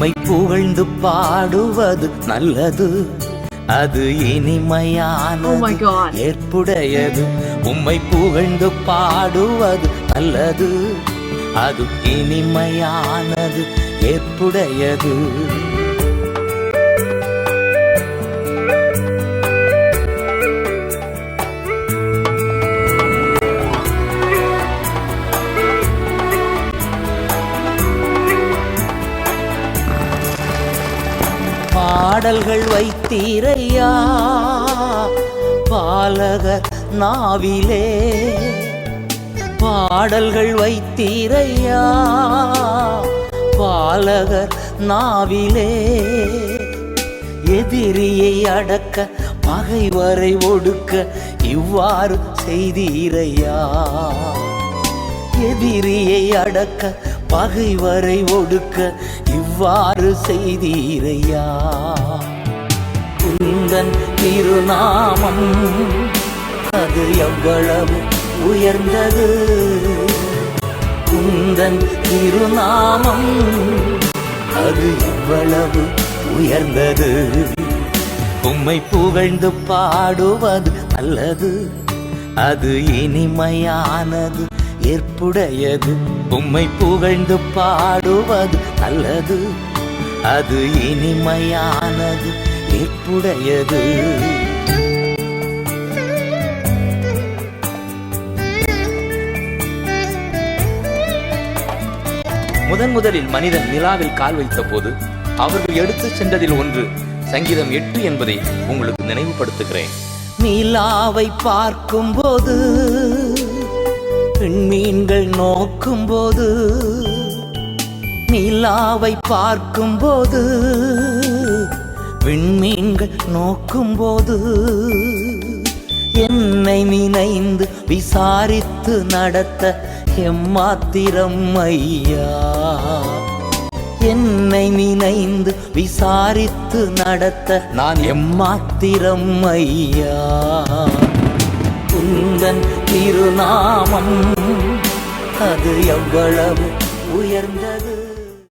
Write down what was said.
உம்மை புகழ்ந்து பாடுவது நல்லது. அது Oh இனிமையானது God. ஏற்புடையது. உம்மை புகழ்ந்து பாடுவது நல்லது. அது இனிமையானது ஏற்புடையது. பாடல்கள் வைத்தீரையா? பாலகர் நாவிலே பாடல்கள் வைத்தீரையா? பாலகர் நாவிலே எதிரியை அடக்க பகைவரை ஒடுக்க இவ்வாறு செய்தீரையா? எதிரியை அடக்க பகைவரை ஒடுக்க இவ்வாறு செய்தீரையா? குந்தன் திருநாமம் அது எவ்வளவு உயர்ந்தது? குந்தன் திருநாமம் அது எவ்வளவு உயர்ந்தது? உம்மை புகழ்ந்து பாடுவது அல்லது அது இனிமையானது. ஏற்புடையது. உம்மை புகழ்ந்து பாடுவது நல்லது. அது இனிமையானது ஏற்புடையது. முதன் முதலில் மனிதன் நிலாவில் கால் வைத்த போது அவர்கள் எடுத்துச் சென்றதில் ஒன்று சங்கீதம் எட்டு என்பதை உங்களுக்கு நினைவுபடுத்துகிறேன். நிலாவை பார்க்கும்போது விண்மீன்கள் நோக்கும்போது நிலாவை பார்க்கும்போது விண்மீன்கள் நோக்கும்போது என்னை நினைந்து விசாரித்து நடத்த எம்மாத்திரம் ஐயா. என்னை நினைந்து விசாரித்து நடத்த நான் எம்மாத்திரம் ஐயா. குந்தன் திருநாமம். அது எவ்வளவு உயர்ந்தது?